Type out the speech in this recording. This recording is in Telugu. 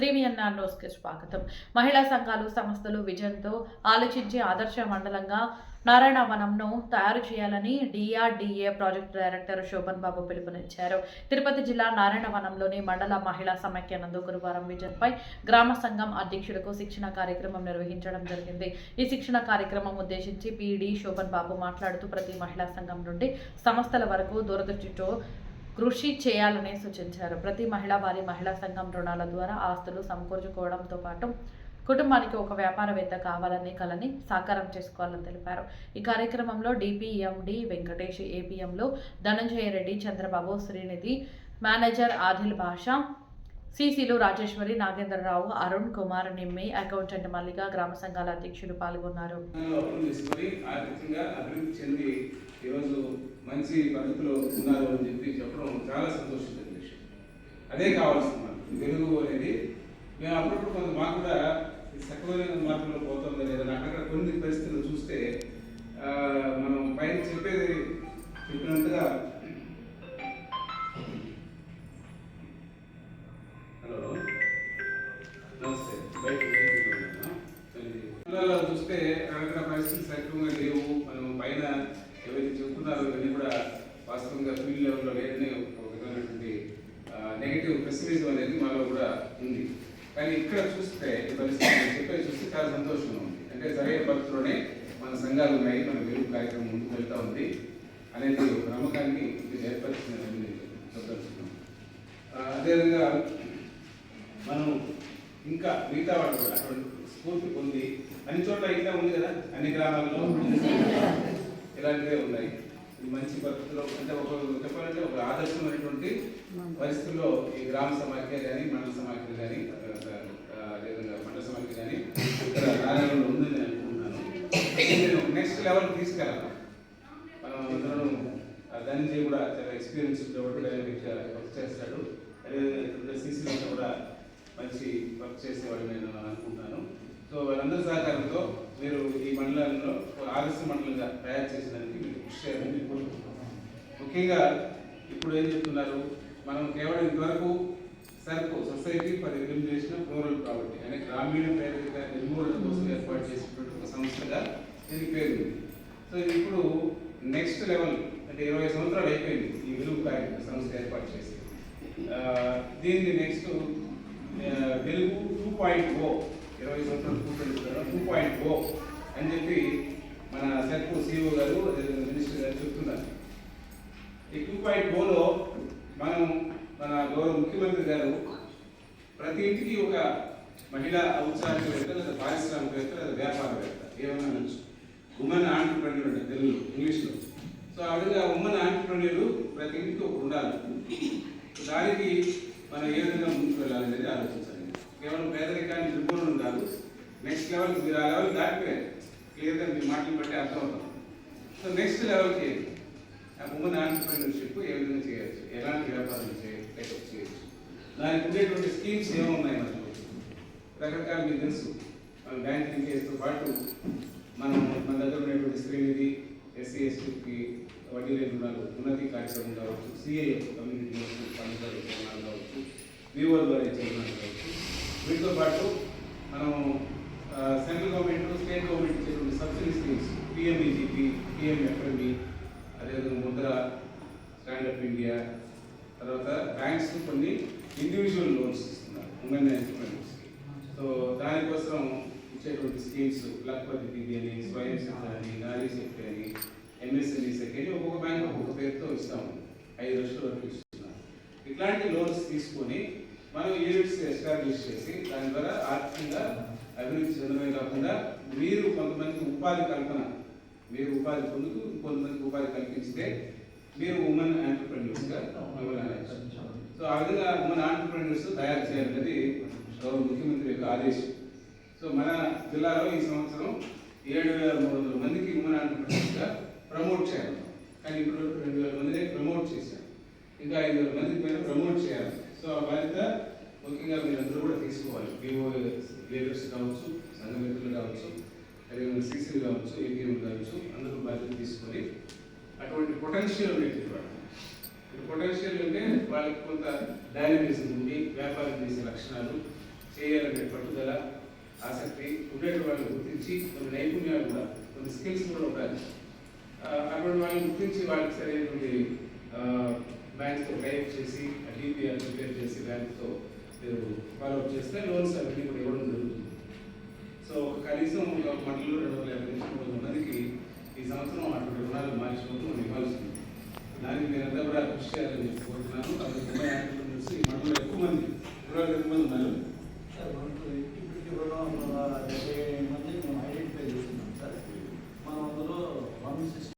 శ్రీవియన్నా న్యూస్కి స్వాగతం. మహిళా సంఘాలు సంస్థలు విజయంతో ఆలోచించి ఆదర్శ మండలంగా నారాయణవనంను తయారు చేయాలని DRDA project director Shobhan Babu పిలుపునిచ్చారు. తిరుపతి జిల్లా నారాయణవనంలోని మండల మహిళా సమైక్య నందు గురువారం విజన్పై గ్రామ సంఘం అధ్యక్షులకు శిక్షణ కార్యక్రమం నిర్వహించడం జరిగింది. ఈ శిక్షణ కార్యక్రమం ఉద్దేశించి పీడీ శోభన్ బాబు మాట్లాడుతూ ప్రతి మహిళా సంఘం నుండి సంస్థల వరకు దూరదృష్టితో కృషి చేయాలని సూచించారు. ప్రతి మహిళ వారి మహిళా సంఘం రుణాల ద్వారా ఆస్తులు సమకూర్చుకోవడంతో పాటు కుటుంబానికి ఒక వ్యాపారవేత్త కావాలనే కలని సాకారం చేసుకోవాలని తెలిపారు. ఈ కార్యక్రమంలో డిపిఎండి వెంకటేష్ ఏపీఎంలో ధనంజయ రెడ్డి చంద్రబాబు శ్రీనిధి మేనేజర్ ఆదిల్ బాషా సిసిలు రాజేశ్వరి నాగేంద్రరావు అరుణ్ కుమార్ నిమ్మి అకౌంటెంట్ మల్లిక గ్రామ సంఘాల అధ్యక్షులు పాల్గొన్నారు అప్పులు తీసుకొని ఆర్థికంగా అభివృద్ధి చెంది ఈరోజు మంచి పద్ధతిలో ఉన్నారు అని చెప్పి చెప్పడం చాలా సంతోషించిన విషయం. అదే కావాల్సింది మనకు. వెలుగు అనేది మేము అప్పుడప్పుడు కొంత మాకు కూడా ఈ సకలమైన మార్గంలో పోతుంది లేదా అక్కడ కొన్ని పరిస్థితులు చూస్తే మనం పైన చెప్పేది చెప్పినట్టుగా హలో. నమస్తే. బయట చూస్తే అక్కడ పరిస్థితులు సక్రమంగా లేవు. మనం పైన కానీ ఇక్కడ చూస్తే ఈ పరిస్థితి చెప్పేది చూస్తే చాలా సంతోషంగా ఉంది. అంటే సరైన పద్ధతిలోనే మన సంఘాలు ఉన్నాయి మన వెలుగు కార్యక్రమం ముందుకు వెళ్తా ఉంది అనేది ఒక నమ్మకాన్ని ఇది ఏర్పరిచిందని చెప్పదలుచుకున్నాం అదేవిధంగా మనం ఇంకా మిగతా వాళ్ళు కూడా అటువంటి స్ఫూర్తి పొంది అన్ని చోట్ల ఇంకా ఉంది కదా అన్ని గ్రామాల్లో. ఇలాంటివే ఉన్నాయి. మంచి పద్ధతిలో అంటే ఒక చెప్పాలంటే ఒక ఆదర్శమైనటువంటి పరిస్థితుల్లో ఈ గ్రామ సమాఖ్య కానీ మండల సమాఖ్య కానీ అదేవిధంగా మండల సమాఖ్య కానీ ఇక్కడ కార్యాలయంలో ఉందని అనుకుంటున్నాను. నేను నెక్స్ట్ లెవెల్ తీసుకెళ్ళాలి మనం అందరం ధనంజయ్ కూడా చాలా ఎక్స్పీరియన్స్ వర్క్ చేస్తాడు. అదేవిధంగా సీసీలో కూడా మంచి వర్క్ చేసేవాడు నేను అనుకుంటున్నాను. సో వాళ్ళందరి సహకారంతో మీరు ఈ మండలంలో ఒక ఆదర్శ మండలంగా తయారు చేసినందుకు మీకు కృషి చేయాలని నేను కోరుకుంటున్నాను ముఖ్యంగా ఇప్పుడు ఏం చెప్తున్నారు? మనం కేవలం ఇంతవరకు సర్కు society for elimination rural property అనే గ్రామీణ పేదరిక నిర్మూలన కోసం ఏర్పాటు చేసినటువంటి ఒక సంస్థగా దీని పేరు ఉంది. సో ఇప్పుడు నెక్స్ట్ లెవెల్ అంటే ఇరవై సంవత్సరాలు అయిపోయింది ఈ వెలుగు కార్యక్రమ సంస్థ ఏర్పాటు చేసి. దీన్ని నెక్స్ట్ వెలుగు టూ పాయింట్ ఓ ఇరవై సంవత్సరాలు పూర్తి టూ పాయింట్ ఓ అని చెప్పి మన సెర్పు సిఇఓ గారు మినిస్టర్ గారు చెప్తున్నారు. ఈ టూ పాయింట్ ఓలో మనం మన గౌరవ ముఖ్యమంత్రి గారు ప్రతి ఇంటికి ఒక మహిళా ఔత్సాహికవేత్త లేదా పారిశ్రామికవేత్త లేదా వ్యాపారవేత్త ఏమన్నా అనొచ్చు ఉమెన్ ఆంటర్ప్రెన్యూర్ అంటే తెలుగులో ఇంగ్లీష్లో. సో ఆ విధంగా ఉమెన్ ఆంటర్ప్రెన్యూర్ ప్రతి ఇంటికి ఒక ఉండాలి. దానికి మనం ఏ విధంగా ముందుకు వెళ్ళాలి అనేది ఆలోచించాలి. కేవలం పేదరికాన్ని నిర్మూలన కాదు నెక్స్ట్ లెవెల్ మీరు ఆ లెవెల్ దాటిపోయారు. క్లియర్గా మీ మాటలు బట్టి అర్థమవుతాం సో నెక్స్ట్ లెవెల్కి ఉమెన్ ఆంటర్ప్రెన్యూర్షిప్ ఏ విధంగా చేయొచ్చు? ఎలాంటి వ్యాపారం చేయొచ్చు చేయొచ్చు? దానికి ఉండేటువంటి స్కీమ్స్ ఏమున్నాయి మనకు? రకరకాల మీకు తెలుసు మన బ్యాంకింగ్ కేసుతో పాటు మనం మన దగ్గర ఉన్నటువంటి శ్రీనిధి ఎస్సీ ఎస్టీకి వడ్డీ లేని రుణాలు ఉన్నతి కార్యక్రమం కావచ్చు సిఐఎఫ్ కమ్యూనిటీ ఫండ్ రుణాలు కావచ్చు వివో ద్వారా ఇచ్చే రుణాలు కావచ్చు. వీటితో పాటు మనం సెంట్రల్ గవర్నమెంట్ స్టేట్ గవర్నమెంట్ ఇచ్చేటువంటి సబ్సిడీ స్కీమ్స్ పిఎంఈజీపీ పిఎంఎఫ్ఎంఈ అదేవిధంగా ముద్ర స్టాండప్ ఇండియా తర్వాత బ్యాంక్స్ కొన్ని ఇండివిజువల్ లోన్స్ ఇస్తున్నారు ఉమెన్ ఎంటర్ప్రెన్యూర్స్కి సో దానికోసం ఇచ్చేటువంటి స్కీమ్స్ లక్పతి దీది అని స్వయం శక్తి అని నారీ శక్తి అని ఎంఎస్ఎంఈ శక్తి అని ఒక్కొక్క బ్యాంక్ ఒక్కొక్క పేరుతో ఇస్తాము. ఐదు లక్షల వరకు ఇస్తున్నాం ఇట్లాంటి లోన్స్ తీసుకొని మనం యూనిట్స్ ఎస్టాబ్లిష్ చేసి దాని ద్వారా ఆర్థికంగా అభివృద్ధి చెందడమే కాకుండా మీరు కొంతమందికి ఉపాధి కల్పన మీరు ఉపాధి పొందుతూ కొంతమందికి ఉపాధి కల్పిస్తే మీరు ఉమెన్ ఆంటర్ప్రెన్యూర్స్గా మిమ్మల్ని సో ఆ విధంగా ఉమెన్ ఆంటర్ప్రెన్యూర్స్ తయారు చేయాలన్నది గౌరవ ముఖ్యమంత్రి యొక్క ఆదేశం. సో మన జిల్లాలో ఈ సంవత్సరం ఏడు వేల మూడు వందల మందికి ఉమెన్ ఆంటర్ప్రెన్యూర్స్గా ప్రమోట్ చేయాలి. కానీ ఇప్పుడు రెండు వేల మందిని ప్రమోట్ చేశారు. ఇంకా ఐదు వేల మందికి పైన ప్రమోట్ చేయాలి. సో ఆ బాధ్యత ముఖ్యంగా మీరందరూ కూడా తీసుకోవాలి. వివో లీడర్స్ కావచ్చు సంఘ మిత్రులు కావచ్చు. అదేవిధంగా సీసీలు కావచ్చు ఏటీఎం కావచ్చు అందరూ బాధ్యత తీసుకొని అటువంటి పొటెన్షియల్ ఉన్నటువంటి వాళ్ళు పొటెన్షియల్ అంటే వాళ్ళకి కొంత డైనమిజం ఉంది వ్యాపారం చేసే లక్షణాలు చేయాలనే పట్టుదల ఆసక్తి ఉండేటి వాళ్ళని గుర్తించి కొన్ని నైపుణ్యాలు కూడా కొన్ని స్కిల్స్ కూడా ఉండాలి. అటువంటి వాళ్ళని గుర్తించి వాళ్ళకి సరైనటువంటి బ్యాంక్తో టైప్ చేసి డిపిఆర్ ప్రిపేర్ చేసి బ్యాంక్తో మీరు ఫాలోఅప్ చేస్తే లోన్స్ అవన్నీ కూడా ఇవ్వడం జరుగుతుంది. కోట్లు రెండు వందల యాభై లక్షల ఉన్నదికి ఈ సంవత్సరం అటువంటి రుణాలు మార్చి ప్రభుత్వం ఇవ్వాల్సింది దానికి మీరంతా కూడా కృషి చేయాలని చెప్పి కోరుతున్నాను. కాబట్టి ఎక్కువ మంది రుణాలు ఎక్కువ మంది ఉన్నారు.